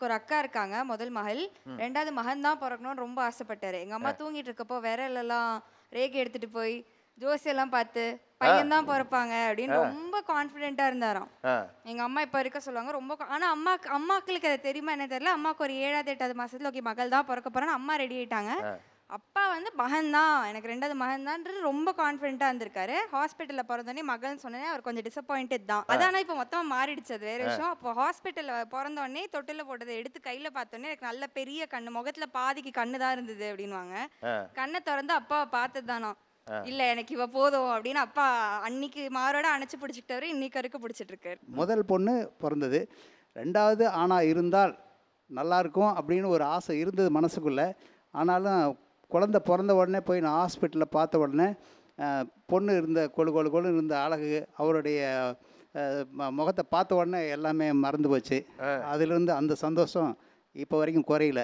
எனக்கு ஒரு அக்கா இருக்காங்க முதல் மகள். ரெண்டாவது மகன் தான் பிறக்கணும்னு ரொம்ப ஆசைப்பட்டாரு. எங்க அம்மா தூங்கிட்டு இருக்கப்போ விரலெல்லாம் ரேகை எடுத்துட்டு போய் ஜோசியெல்லாம் பார்த்து பையன் தான் பிறப்பாங்க அப்படின்னு ரொம்ப கான்ஃபிடென்ட்டா இருந்தாராம். எங்க அம்மா இப்ப இருக்க சொல்லுவாங்க ரொம்ப ஆனா அம்மா அம்மாக்களுக்கு அது தெரியுமா என்ன தெரியல. அம்மாக்கு ஒரு ஏழாவது எட்டாவது மாசத்துல ஓகே மகள் தான் பிறக்க போறான்னு அம்மா ரெடி ஆயிட்டாங்க. அப்பா வந்து மகன் தான். எனக்கு ரெண்டாவது மகன் தான்ன்றது ரொம்ப கான்ஃபிடென்ட்டா இருந்திருக்காரு. ஹாஸ்பிட்டல்ல பிறந்தோடனே மகள்னு சொன்னேனே அவர் கொஞ்சம் டிசப்பாயிண்டட் தான். அதான இப்போ மொத்தமா மாறிடுச்சு அது வேற விஷயம். அப்போ ஹாஸ்பிட்டல்ல பிறந்த உடனே தொட்டில போட்டதை எடுத்து கையில பார்த்தோன்னே எனக்கு நல்ல பெரிய கண்ணு முகத்துல பாதிக்கு கண்ணு தான் இருந்தது அப்படின்வாங்க. கண்ணை திறந்து அப்பாவை பார்த்தது தானோ இல்ல எனக்கு இவ போதும் அப்படின்னு அப்பா அன்னைக்கு மாரோட அணைச்சு பிடிச்சிக்கிட்டாரு இன்னைக்கு வரைக்கும் பிடிச்சிட்டு இருக்காரு முதல் பொண்ணு பிறந்தது. ரெண்டாவது ஆணாக இருந்தால் நல்லா இருக்கும் அப்படின்னு ஒரு ஆசை இருந்தது மனசுக்குள்ளே. ஆனாலும் குழந்தை பிறந்த உடனே போய் நான் ஹாஸ்பிட்டலில் பார்த்த உடனே பொண்ணு இருந்த கொழு கொழு கொழு இருந்த அழகு அவருடைய முகத்தை பார்த்த உடனே எல்லாமே மறந்து போச்சு. அதிலிருந்து அந்த சந்தோஷம் இப்போ வரைக்கும் குறையல.